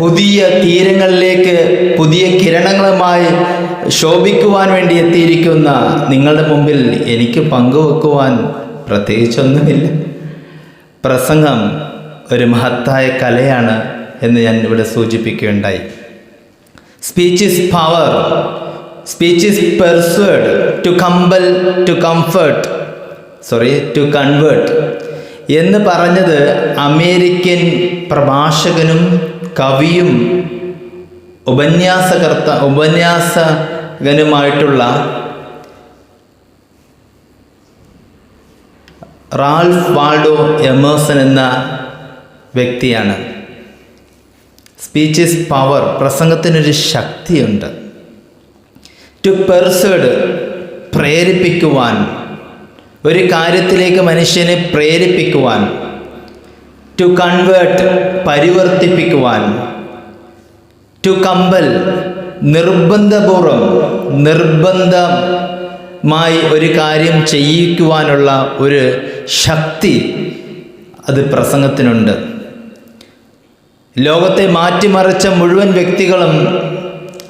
പുതിയ തീരങ്ങളിലേക്ക് പുതിയ കിരണങ്ങളുമായി ശോഭിക്കുവാൻ വേണ്ടി എത്തിയിരിക്കുന്ന നിങ്ങളുടെ മുമ്പിൽ എനിക്ക് പങ്കുവെക്കുവാൻ പ്രത്യേകിച്ചൊന്നുമില്ല. പ്രസംഗം ഒരു മഹത്തായ കലയാണ് എന്ന് ഞാൻ ഇവിടെ സൂചിപ്പിക്കുകയുണ്ടായി. Speech is power speech is persuade to compel to comfort sorry to convert എന്ന് പറഞ്ഞത് അമേരിക്കൻ പ്രഭാഷകനും കവിയും ഉപന്യാസകർത്ത ഉപന്യാസകനുമായിട്ടുള്ള റാൽഫ് വാൾഡോ എമേഴ്സൺ എന്ന വ്യക്തിയാണ്. സ്പീച്ച് പവർ പ്രസംഗത്തിനൊരു ശക്തിയുണ്ട്. ടു പെർസേഡ് പ്രേരിപ്പിക്കുവാൻ. ഒരു കാര്യത്തിലേക്ക് മനുഷ്യനെ പ്രേരിപ്പിക്കുവാൻ. ടു കൺവേർട്ട് പരിവർത്തിപ്പിക്കുവാൻ. ടു കമ്പൽ നിർബന്ധപൂർവം നിർബന്ധമായി ഒരു കാര്യം ചെയ്യിക്കുവാനുള്ള ഒരു ശക്തി അത് പ്രസംഗത്തിനുണ്ട്. ലോകത്തെ മാറ്റിമറിച്ച മുഴുവൻ വ്യക്തികളും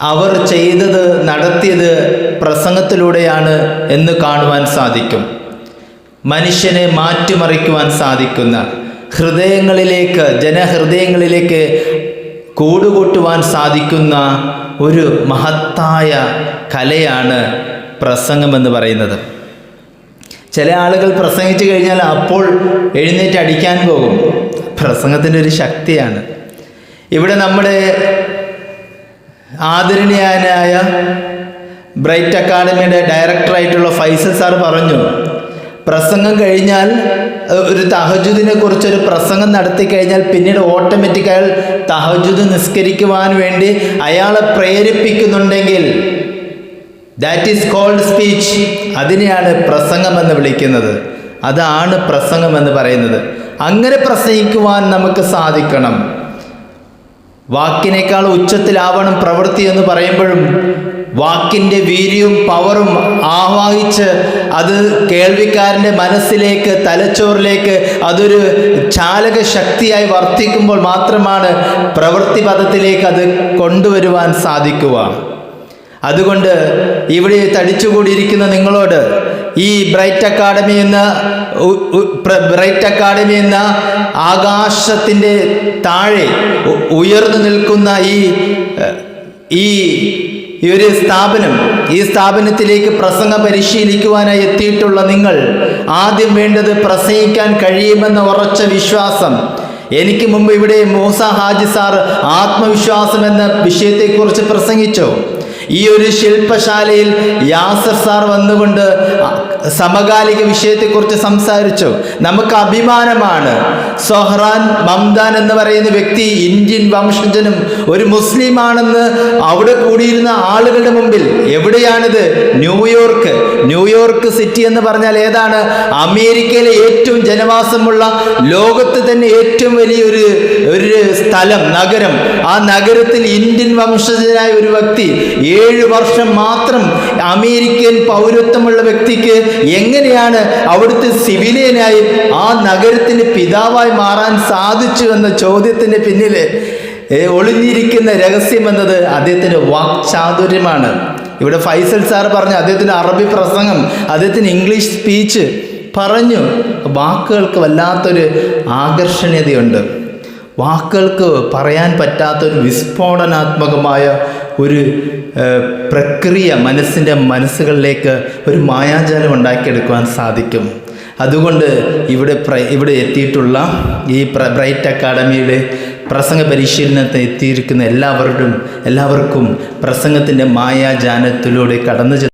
അവർ ചെയ്തത് നടത്തിയത് പ്രസംഗത്തിലൂടെയാണ് എന്ന് കാണുവാൻ സാധിക്കും. മനുഷ്യനെ മാറ്റിമറിക്കുവാൻ സാധിക്കുന്ന ഹൃദയങ്ങളിലേക്ക് ജനഹൃദയങ്ങളിലേക്ക് കൂടുകൂട്ടുവാൻ സാധിക്കുന്ന ഒരു മഹത്തായ കലയാണ് പ്രസംഗമെന്ന് പറയുന്നത്. ചില ആളുകൾ പ്രസംഗിച്ചു കഴിഞ്ഞാൽ അപ്പോൾ എഴുന്നേറ്റ് അടിക്കാൻ പോകും. പ്രസംഗത്തിന്റെ ഒരു ശക്തിയാണ്. ഇവിടെ നമ്മുടെ ആദരണീയനായ ബ്രൈറ്റ് അക്കാഡമിയുടെ ഡയറക്ടറായിട്ടുള്ള ഫൈസൽ സാർ പറഞ്ഞു പ്രസംഗം കഴിഞ്ഞാൽ ഒരു തഹജുദിനെ കുറിച്ചൊരു പ്രസംഗം നടത്തി കഴിഞ്ഞാൽ പിന്നീട് ഓട്ടോമാറ്റിക് അയാൾ തഹജുദ് നിസ്കരിക്കുവാൻ വേണ്ടി അയാളെ പ്രേരിപ്പിക്കുന്നുണ്ടെങ്കിൽ ദാറ്റ് ഈസ് കോൾഡ് സ്പീച്ച് അതിനെയാണ് പ്രസംഗം എന്ന് വിളിക്കുന്നത്. അതാണ് പ്രസംഗം എന്ന് പറയുന്നത്. അങ്ങനെ പ്രസംഗിക്കുവാൻ നമുക്ക് സാധിക്കണം. വാക്കിനേക്കാൾ ഉച്ചത്തിലാവണം പ്രവൃത്തി എന്ന് പറയുമ്പോഴും വാക്കിന്റെ വീര്യവും പവറും ആവാഹിച്ച് അത് കേൾവിക്കാരന്റെ മനസ്സിലേക്ക് തലച്ചോറിലേക്ക് അതൊരു ചാലക ശക്തിയായി വർത്തിക്കുമ്പോൾ മാത്രമാണ് പ്രവൃത്തി പദത്തിലേക്ക് അത് കൊണ്ടുവരുവാൻ സാധിക്കുക. അതുകൊണ്ട് ഇവിടെ തടിച്ചുകൂടിയിരിക്കുന്ന നിങ്ങളോട് ഈ ബ്രൈറ്റ് അക്കാഡമി എന്ന ബ്രൈറ്റ് അക്കാഡമി എന്ന ആകാശത്തിന്റെ താഴെ ഉയർന്നു നിൽക്കുന്ന ഈ ഈ ഈ ഒരു സ്ഥാപനം ഈ സ്ഥാപനത്തിലേക്ക് പ്രസംഗ പരിശീലിക്കുവാനായി എത്തിയിട്ടുള്ള നിങ്ങൾ ആദ്യം വേണ്ടത് പ്രസംഗിക്കാൻ കഴിയുമെന്ന ഉറച്ച വിശ്വാസം. എനിക്ക് മുമ്പ് ഇവിടെ മൂസ ഹാജി സാർ ആത്മവിശ്വാസം എന്ന വിഷയത്തെക്കുറിച്ച് പ്രസംഗിച്ചു. ഈ ഒരു ശില്പശാലയിൽ യാസർ സാർ വന്നുകൊണ്ട് സമകാലിക വിഷയത്തെക്കുറിച്ച് സംസാരിച്ചു. നമുക്ക് അഭിമാനമാണ്. സൊഹ്റാൻ മംദാൻ എന്ന് പറയുന്ന വ്യക്തി ഇന്ത്യൻ വംശജനും ഒരു മുസ്ലിമാണെന്ന് അവിടെ കൂടിയിരുന്ന ആളുകളുടെ മുമ്പിൽ എവിടെയാണിത്? ന്യൂയോർക്ക്. ന്യൂയോർക്ക് സിറ്റി എന്ന് പറഞ്ഞാൽ ഏതാണ്? അമേരിക്കയിലെ ഏറ്റവും ജനവാസമുള്ള ലോകത്ത് തന്നെ ഏറ്റവും വലിയൊരു ഒരു സ്ഥലം നഗരം. ആ നഗരത്തിൽ ഇന്ത്യൻ വംശജനായ ഒരു വ്യക്തി ഏഴ് വർഷം മാത്രം അമേരിക്കൻ പൗരത്വമുള്ള വ്യക്തിക്ക് എങ്ങനെയാണ് അവിടുത്തെ സിവിലിയനായി ആ നഗരത്തിന് പിതാവായി മാറാൻ സാധിച്ചു എന്ന ചോദ്യത്തിന്റെ പിന്നിൽ ഒളിഞ്ഞിരിക്കുന്ന രഹസ്യം എന്നത് അദ്ദേഹത്തിന്റെ വാക്ചാതുര്യമാണ്. ഇവിടെ ഫൈസൽ സാർ പറഞ്ഞു അദ്ദേഹത്തിന്റെ അറബി പ്രസംഗം അദ്ദേഹത്തിന് ഇംഗ്ലീഷ് സ്പീച്ച് പറഞ്ഞു വാക്കുകൾക്ക് വല്ലാത്തൊരു ആകർഷണീയതയുണ്ട്. വാക്കുകൾക്ക് പറയാൻ പറ്റാത്തൊരു വിസ്ഫോടനാത്മകമായ ഒരു പ്രക്രിയ മനസ്സിന്റെ മനസ്സുകളിലേക്ക് ഒരു മായാജാലം ഉണ്ടാക്കിയെടുക്കുവാൻ സാധിക്കും. അതുകൊണ്ട് ഇവിടെ ഇവിടെ എത്തിയിട്ടുള്ള ഈ ബ്രൈറ്റ് അക്കാഡമിയുടെ പ്രസംഗ പരിശീലനത്തിന് എത്തിയിരിക്കുന്ന എല്ലാവരുടെയും എല്ലാവർക്കും പ്രസംഗത്തിന്റെ മായാജാലത്തിലൂടെ കടന്നു